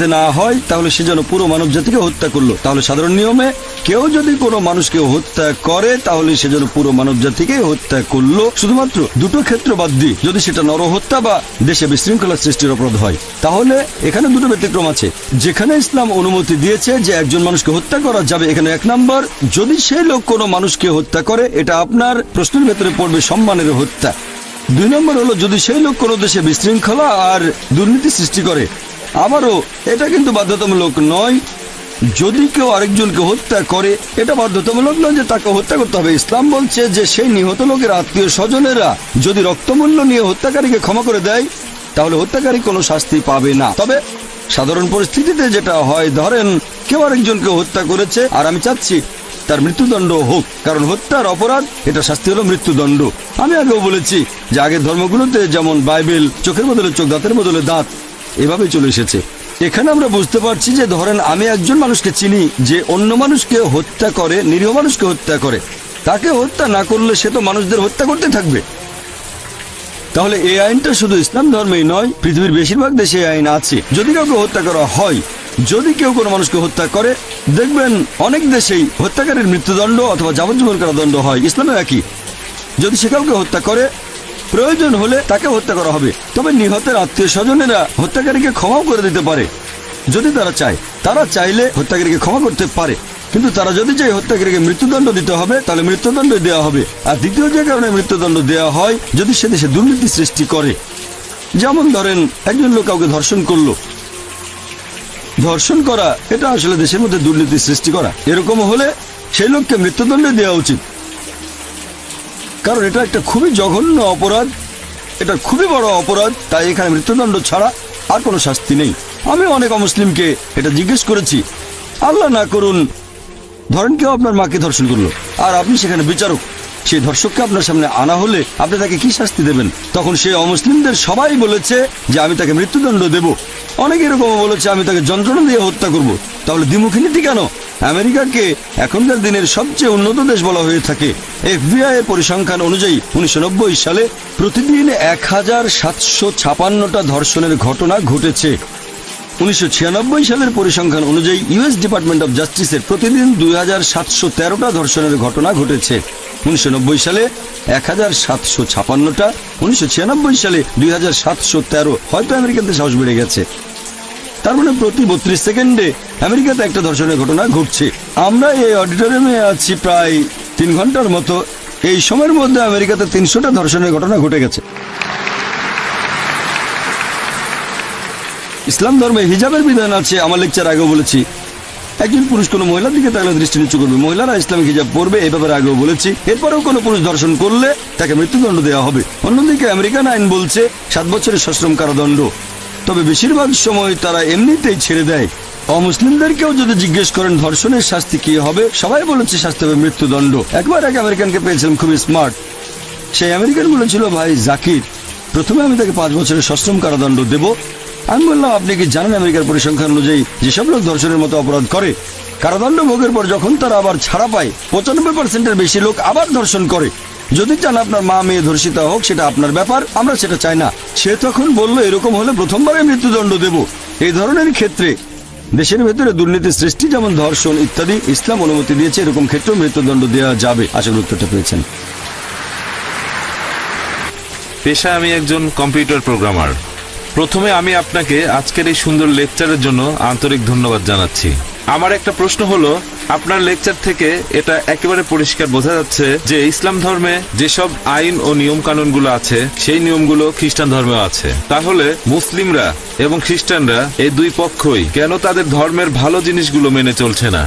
অপরাধে না হয়, তাহলে সে যেন পুরো মানব জাতিকে হত্যা করল। তাহলে সাধারণ নিয়মে কেউ যদি কোনো মানুষকে হত্যা করে, তাহলে সে যেন পুরো মানব জাতিকে হত্যা করল। শুধুমাত্র দুটো ক্ষেত্র বাদ দিয়ে যদি সেটা নরহত্যা বা দেশে বিশৃঙ্খলা সৃষ্টির অপরাধ হয়, তাহলে এখানে দুটো ব্যতিক্রম আছে। যেখানে ইসলাম অনুমতি দিয়েছে যে একজন মানুষকে হত্যা করা যাবে, এখানে এক নম্বর, যদি সেই লোক কোনো মানুষকে হত্যা করে, এটা আপনার প্রশ্নের ভেতরে পড়বে সম্মানের হত্যা। দুই নম্বর হলো, যদি সেই লোক কোনো দেশে বিশৃঙ্খলা আর দুর্নীতি সৃষ্টি করে আবারও এটা কিন্তু বাধ্যতামূলক নয়। যদি কেউ আরেকজনকে হত্যা করে, এটা বাধ্যতামূলক নয় যে তাকে হত্যা করতে হবে। ইসলাম বলছে যে সেই নিহত লোকের আত্মীয় স্বজনেরা যদি রক্তমূল্য নিয়ে হত্যাকারীকে ক্ষমা করে দেয়, তাহলে হত্যাকারী কোনো শাস্তি পাবে না। তবে সাধারণ পরিস্থিতিতে যেটা হয়, ধরেন কেউ আরেকজনকে হত্যা করেছে আর আমি চাচ্ছি তার মৃত্যুদণ্ড হোক, কারণ হত্যার অপরাধ, এটা শাস্তি হলো মৃত্যুদণ্ড। আমি আগেও বলেছি যে আগের ধর্মগুলোতে যেমন বাইবেল, চোখের বদলে চোখ, দাঁতের বদলে দাঁত এভাবে চলে এসেছে। এখানে আমরা বুঝতে পারছি যে ধরেন আমি একজন মানুষকে চিনি, যে অন্য মানুষকে হত্যা করে, নিরীহ মানুষকে হত্যা করে। তাকে হত্যা না করলে সে তো মানুষদের হত্যা করতে থাকবে। তাহলে এই আইনটা শুধু ইসলাম ধর্মেই নয়, পৃথিবীর বেশিরভাগ দেশে এই আইন আছে। যদি কাউকে হত্যা করা হয়, যদি কেউ কোনো মানুষকে হত্যা করে, দেখবেন অনেক দেশেই হত্যাকারীর মৃত্যুদণ্ড অথবা যাবজ্জীবন কারাদণ্ড হয়। ইসলামে একই। যদি সে কাউকে হত্যা করে প্রয়োজন হলে তাকে হত্যা করা হবে। তবে নিহতের আত্মীয় স্বজনেরা হত্যাকারীকে ক্ষমাও করে দিতে পারে। যদি তারা চায়, তারা চাইলে হত্যাকারীকে ক্ষমা করতে পারে। কিন্তু তারা যদি চাই হত্যাকারীকে মৃত্যুদণ্ড দিতে হবে, তাহলে মৃত্যুদণ্ড দেওয়া হবে। আর দ্বিতীয় যে কারণে মৃত্যুদণ্ড দেওয়া হয়, যদি সে দেশে দুর্নীতি সৃষ্টি করে। যেমন ধরেন, একজন লোক কাউকে ধর্ষণ করল। ধর্ষণ করা, এটা আসলে দেশের মধ্যে দুর্নীতি সৃষ্টি করা। এরকম হলে সেই লোককে মৃত্যুদণ্ড দেওয়া উচিত। কারণ এটা একটা খুবই জঘন্য অপরাধ। এটা খুবই বড় অপরাধ, তাই এখানে মৃত্যুদণ্ড ছাড়া আর কোনো শাস্তি নেই। আমি অনেক অমুসলিমকে এটা জিজ্ঞেস করেছি। আল্লাহ না করুন, ধরেন কেউ আপনার মাকে ধর্ষণ করল, আর আপনি সেখানে বিচারক। সেই ধর্ষককে আপনার সামনে আনা হলে আপনি তাকে কি শাস্তি দেবেন? তখন সেই অমুসলিমদের সবাই বলেছে যে, আমি তাকে মৃত্যুদণ্ড দেব। অনেক এরকম বলেছে, আমি তাকে যন্ত্রণা দিয়ে হত্যা করব। তাহলে দ্বিমুখী নীতি কেন? আমেরিকাকে এখনকার দিনের সবচেয়ে উন্নত দেশ বলা হয়ে থাকে। এফবিআই এর পরিসংখ্যান অনুযায়ী উনিশশো নব্বই সালে প্রতিদিন এক হাজার সাতশো ছাপান্নটা ধর্ষণের ঘটনা ঘটেছে। উনিশশো ছিয়ানব্বই সালের পরিসংখ্যান অনুযায়ী ইউএস ডিপার্টমেন্ট অফ জাস্টিসের প্রতিদিন দুই হাজার সাতশো তেরোটা ধর্ষণের ঘটনা ঘটেছে। উনিশশো নব্বই সালে এক হাজার সাতশো ছাপান্নটা, উনিশশো ছিয়ানব্বই সালে দুই হাজার সাতশো তেরো। হয়তো আমেরিকাতে সাহস বেড়ে গেছে। তার মানে প্রতি বত্রিশ সেকেন্ডে আমেরিকাতে একটা ধর্ষণের ঘটনা ঘটছে। আমরা এই অডিটোরিয়ামে আছি প্রায় তিন ঘণ্টার মতো। এই সময়ের মধ্যে আমেরিকাতে তিনশোটা ধর্ষণের ঘটনা ঘটে গেছে। ইসলাম ধর্মে হিজাবের বিধান আছে, আমার লেকচার আগেও বলেছি। একজন পুরুষ কোনো মহিলার দিকে তাহলে দৃষ্টি নিচু করবে। মহিলারা ইসলামিক হিজাব পরবে এ ব্যাপারে আগেও বলেছি। এরপরেও কোনো পুরুষ ধর্ষণ করলে তাকে মৃত্যুদণ্ড দেওয়া হবে। অন্যদিকে আমেরিকান আইন বলছে, সাত বছরের সশ্রম কারাদণ্ড। তবে বেশিরভাগ সময় তারা এমনিতেই ছেড়ে দেয়। অমুসলিমদেরকেও যদি জিজ্ঞেস করেন, ধর্ষণের শাস্তি কি হবে? সবাই বলেছে শাস্তি হবে মৃত্যুদণ্ড। একবার এক আমেরিকানকে পেয়েছিলাম, খুবই স্মার্ট সেই আমেরিকান বলেছিল, ভাই, জাকির, প্রথমে আমি তাকে পাঁচ বছরের সশ্রম কারাদণ্ড দেব। আমি বললাম, আপনি কি জানেন আমেরিকার পরিসংখ্যান অনুযায়ী যেসব লোক ধর্ষণের মতো অপরাধ করে, কারাদণ্ড ভোগের পর যখন তারা আবার ছাড়া পায়, পঁচানব্বই পার্সেন্টের বেশি লোক আবার ধর্ষণ করে। যদি চান আপনার মা মেয়ে ধর্ষিত হোক, সেটা আপনার ব্যাপার, আমরা সেটা চাই না। সে তখন বলল, এরকম হলে প্রথমবারে মৃত্যুদণ্ড দেব। এই ধরনের ক্ষেত্রে দেশের ভেতরে দুর্নীতি সৃষ্টি, যেমন ধর্ষণ ইত্যাদি, ইসলাম অনুমতি দিয়েছে, এরকম ক্ষেত্রেও মৃত্যুদণ্ড দেওয়া যাবে। করি উত্তরটা পেয়েছেন। পেশা, আমি একজন কম্পিউটার প্রোগ্রামার। প্রথমে আমি আপনাকে আজকের এই সুন্দর লেকচারের জন্য আন্তরিক ধন্যবাদ জানাচ্ছি। আমার একটা প্রশ্ন হলো, আপনার লেকচার থেকে এটা একেবারে পরিষ্কার বোঝা যাচ্ছে যে ইসলাম ধর্মে যেসব আইন ও নিয়ম কানুনগুলো আছে, সেই নিয়মগুলো খ্রিস্টান ধর্মেও আছে। তাহলে মুসলিমরা এবং খ্রিস্টানরা এই দুই পক্ষই কেন তাদের ধর্মের ভালো জিনিসগুলো মেনে চলছে না?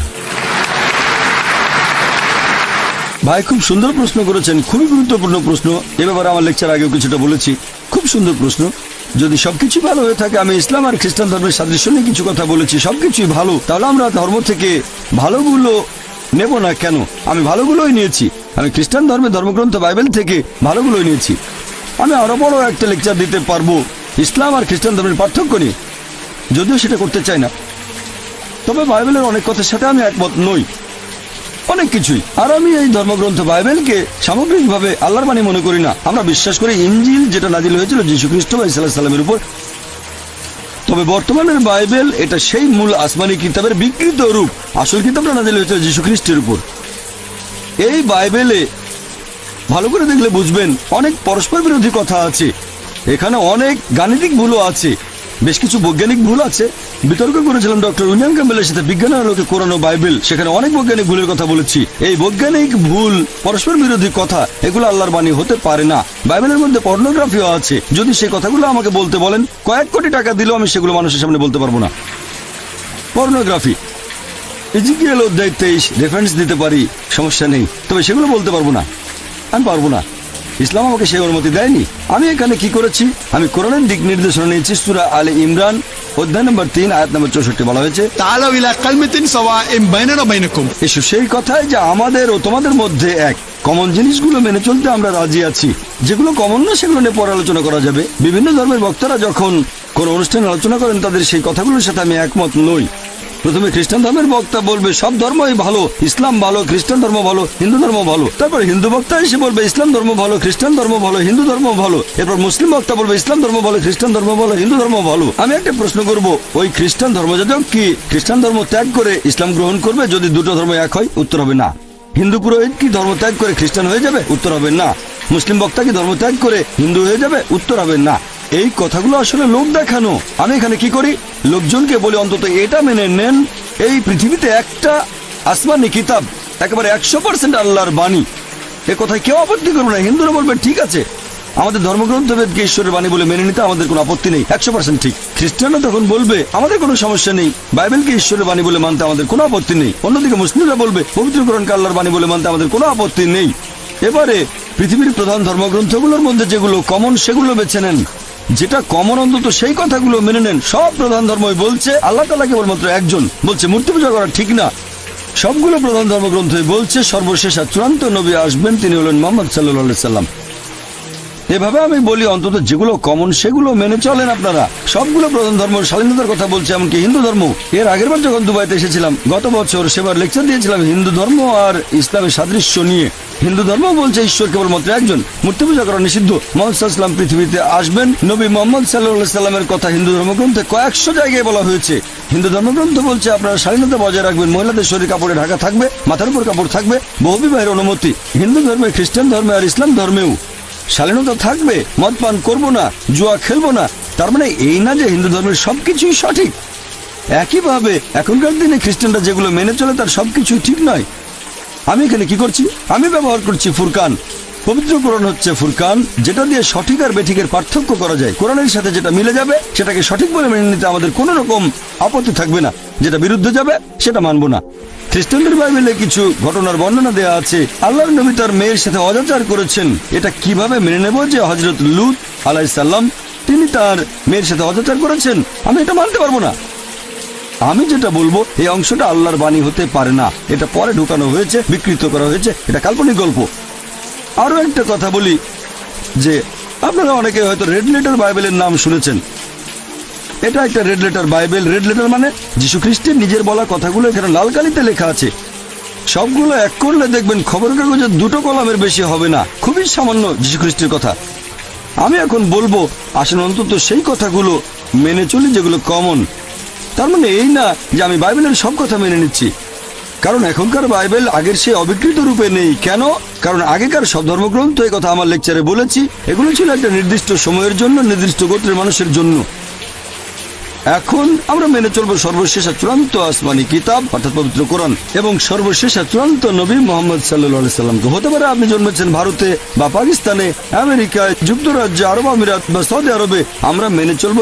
ভাই, খুব সুন্দর প্রশ্ন করেছেন, খুবই গুরুত্বপূর্ণ প্রশ্ন। এ ব্যাপারে আমার লেকচার আগেও কিছুটা বলেছি। খুব সুন্দর প্রশ্ন। যদি সবকিছু ভালো হয়ে থাকে, আমি ইসলাম আর খ্রিস্টান ধর্মের সাদৃশ্য নিয়ে কিছু কথা বলেছি, সবকিছুই ভালো। তাহলে আমরা ধর্ম থেকে ভালোগুলো নেব না কেন? আমি ভালোগুলোই নিয়েছি। আমি খ্রিস্টান ধর্মের ধর্মগ্রন্থ, বাইবেল থেকে ভালোগুলোই নিয়েছি। আমি আরও বড় একটা লেকচার দিতে পারব, ইসলাম আর খ্রিস্টান ধর্মের পার্থক্য নিয়ে। যদিও সেটা করতে চাই না। তবে বাইবেলের অনেক কথার সাথে আমি একমত নই। অনেক কিছুই। আর আমি এই ধর্মগ্রন্থ বাইবেলকে সামগ্রিকভাবে আল্লাহর বাণী মনে করি না। আমরা বিশ্বাস করি ইঞ্জিল যেটা নাজিল হয়েছিল যীশু খ্রিস্ট বা ইসলাম সাল্লামের উপর। তবে বর্তমানের বাইবেল এটা সেই মূল আসমানি কিতাবের বিকৃত রূপ। আসল কিতাবটা নাজিল হয়েছিল যীশু খ্রিস্টের উপর। এই বাইবেলে ভালো করে দেখলে বুঝবেন অনেক পরস্পর বিরোধী কথা আছে। এখানে অনেক গাণিতিক ভুলও আছে। বেশ কিছু বৈজ্ঞানিক ভুল আছে। বিতর্ক করেছিলাম ডক্টর উইলিয়াম ক্যাম্বেলের সাথে বিজ্ঞানের আলোকে কোরানো বাইবেল। সেখানে অনেক বৈজ্ঞানিক ভুলের কথা বলেছি। এই বৈজ্ঞানিক ভুল পরস্পর বিরোধী কথা, এগুলো আল্লাহর বাণী হতে পারে না। বাইবেলের মধ্যে পর্নোগ্রাফিও আছে। যদি সেই কথাগুলো আমাকে বলতে বলেন, কয়েক কোটি টাকা দিলেও আমি সেগুলো মানুষের সামনে বলতে পারব না। পর্নোগ্রাফি। ইজিকিয়াল অধ্যায় তেইশ রেফারেন্স দিতে পারি, সমস্যা নেই। তবে সেগুলো বলতে পারব না। আমি পারব না। ইসলাম আমাকে সেই অনুমতি দেয়নি। আমি এখানে কি করেছি? আমি কোরআনের দিক নির্দেশনা নিয়েছি সুরা আলে ইমরান অধ্যায় নম্বর তিন আয়াত নম্বর চৌষট্টি বলা হয়েছে। এসো সেই কথাই যে আমাদের ও তোমাদের মধ্যে এক। কমন জিনিসগুলো মেনে চলতে আমরা রাজি আছি। যেগুলো কমন না সেগুলো নিয়ে পর আলোচনা করা যাবে। বিভিন্ন ধর্মের বক্তারা যখন কোন অনুষ্ঠানে আলোচনা করেন তাদের সেই কথাগুলোর সাথে আমি একমত নই। প্রথমে খ্রিস্টান ধর্মের বক্তা বলবে, সব ধর্মই ভালো, ইসলাম ভালো, খ্রিস্টান ধর্ম ভালো, হিন্দু ধর্ম ভালো। তারপর হিন্দু বক্তা এসে বলবে, ইসলাম ধর্ম ভালো, খ্রিস্টান ধর্ম ভালো, হিন্দু ধর্ম ভালো। এরপর মুসলিম বক্তা বলবে, ইসলাম ধর্ম ভালো, খ্রিস্টান ধর্ম ভালো, হিন্দু ধর্ম ভালো। আমি একটা প্রশ্ন করব, ওই খ্রিস্টান ধর্মযাজক কি খ্রিস্টান ধর্ম ত্যাগ করে ইসলাম গ্রহণ করবে? যদি দুটো ধর্ম এক হয়, উত্তর হবে না। হিন্দু পুরোহিত কি ধর্ম ত্যাগ করে খ্রিস্টান হয়ে যাবে? উত্তর হবে না। মুসলিম বক্তা কি ধর্ম ত্যাগ করে হিন্দু হয়ে যাবে? উত্তর হবে না। এই কথাগুলো আসলে লোক দেখানো। আমি এখানে কি করি? লোকজনকে বলে অন্তত এটা মেনে নেন, এই পৃথিবীতে একটা আসমানি কিতাব, একেবারে একশো পার্সেন্ট আল্লাহর বাণী। এ কথায় কেউ আপত্তি করবে না, হিন্দুরা বলবে ঠিক আছে। আমাদের ধর্মগ্রন্থ বেদকে ঈশ্বরের বাণী বলে মেনে নিতে আমাদের কোনো আপত্তি নেই, একশো পার্সেন্ট ঠিক। খ্রিস্টানরা তখন বলবে, আমাদের কোনো সমস্যা নেই, বাইবেলকে ঈশ্বরের বাণী বলে মানতে আমাদের কোনো আপত্তি নেই। অন্যদিকে মুসলিমরা বলবে পবিত্রকরণকে আল্লাহর বাণী বলে মানতে আমাদের কোনো আপত্তি নেই। এবারে পৃথিবীর প্রধান ধর্মগ্রন্থগুলোর মধ্যে যেগুলো কমন সেগুলো বেছে নেন। যেটা কমন অন্তত সেই কথাগুলো মেনে নেন। সব প্রধান ধর্মই বলছে, আল্লাহ তালা কেবলমাত্র একজন। বলছে, মূর্তি পূজা করা ঠিক না। সবগুলো প্রধান ধর্মগ্রন্থই বলছে, সর্বশেষ আর চূড়ান্ত নবী আসবেন, তিনি হলেন মোহাম্মদ সাল্লাহ সাল্লাম এভাবে আমি বলি, অন্তত যেগুলো কমন সেগুলো মেনে চলেন আপনারা। সবগুলো প্রধান ধর্ম, স্বাধীনতার কথা বলছে, এমনকি হিন্দু ধর্ম। এর আগের বার যখন দুবাইতে এসেছিলাম, গত বছর সেবার লেকচার দিয়েছিলাম হিন্দু ধর্ম আর ইসলামের সাদৃশ্য নিয়ে। হিন্দু ধর্ম বলছে ঈশ্বর কেবলমাত্র একজন। মূর্তি পূজা করা নিষিদ্ধ। মোহাম্মদ পৃথিবীতে আসবেন। নবী মোহাম্মদ সাল্লাহ সাল্লামের কথা হিন্দু ধর্মগ্রন্থে কয়েকশো জায়গায় বলা হয়েছে। হিন্দু ধর্মগ্রন্থ বলছে, আপনারা স্বাধীনতা বজায় রাখবেন। মহিলাদের শরীর কাপড়ে ঢাকা থাকবে, মাথার উপর কাপড় থাকবে। বহু বিবাহের অনুমতি। হিন্দু ধর্মে খ্রিস্টান ধর্মে আর ইসলাম ধর্মেও। শালীনতা থাকবে মদ পান করব না, জুয়া খেলব না। তার মানে এই না যে হিন্দু ধর্মের সবকিছুই সঠিক। একইভাবে এখনকার দিনে খ্রিস্টানরা যেগুলো মেনে চলে তার সবকিছুই ঠিক নয়। আমি এখানে কি করছি? আমি ব্যবহার করছি ফুরকান। পবিত্র কোরআন হচ্ছে ফুরকান, যেটা দিয়ে সঠিক আর বেঠিকের পার্থক্য করা যায়। কোরআনের সাথে যেটা মিলে যাবে, সেটাকে সঠিক বলে মেনে নিতে আমাদের কোনো রকম আপত্তি থাকবে না। যেটা বিরুদ্ধে যাবে, সেটা মানবো না। খ্রিস্টানদের বাইবেলে কিছু ঘটনার বর্ণনা দেওয়া আছে। আল্লাহর নবী তার মেয়ের সাথে অজাচার করেছেন। এটা কীভাবে মেনে নেব যে হজরত লুত আলাইসাল্লাম তিনি তার মেয়ের সাথে অজাচার করেছেন? আমি এটা মানতে পারব না। আমি যেটা বলব, এই অংশটা আল্লাহর বাণী হতে পারে না। এটা পরে ঢুকানো হয়েছে, বিকৃত করা হয়েছে। এটা কাল্পনিক গল্প। আরও একটা কথা বলি, যে আপনারা অনেকে হয়তো রেড লেটার বাইবেলের নাম শুনেছেন। এটা একটা red letter Bible red letter মানে যীশু খ্রিস্টের নিজের বলা কথাগুলো এখানে লাল কালিতে লেখা আছে। সবগুলো এক করলে দেখবেন খবর কাগজে দুটো কলামের বেশি হবে না। খুবই সামান্য যীশু খ্রিস্টের কথা। আমি এখন বলব, আসেন অন্তত সেই কথাগুলো মেনে চলি যেগুলো কমন তার মানে এই না যে আমি বাইবেলের সব কথা মেনে নিচ্ছি। কারণ এখনকার বাইবেল আগের সে অবিকৃত রূপে নেই। কেন? কারণ আগেকার সব ধর্মগ্রন্থ এই কথা আমার লেকচারে বলেছি। এগুলো ছিল একটা নির্দিষ্ট সময়ের জন্য, নির্দিষ্ট গোত্রের মানুষের জন্য। এখন আমরা মেনে চলবো সর্বশেষ চূড়ান্ত আসমানি কিতাব, অর্থাৎ পবিত্র কোরআন, এবং সর্বশেষ চূড়ান্ত নবী মোহাম্মদ সাল্লাহ সাল্লামকে হতে পারে আপনি জন্মেছেন ভারতে বা পাকিস্তানে, আমেরিকায়, যুক্তরাজ্যে, আরব আমিরাত বা সৌদি আরবে। আমরা মেনে চলবো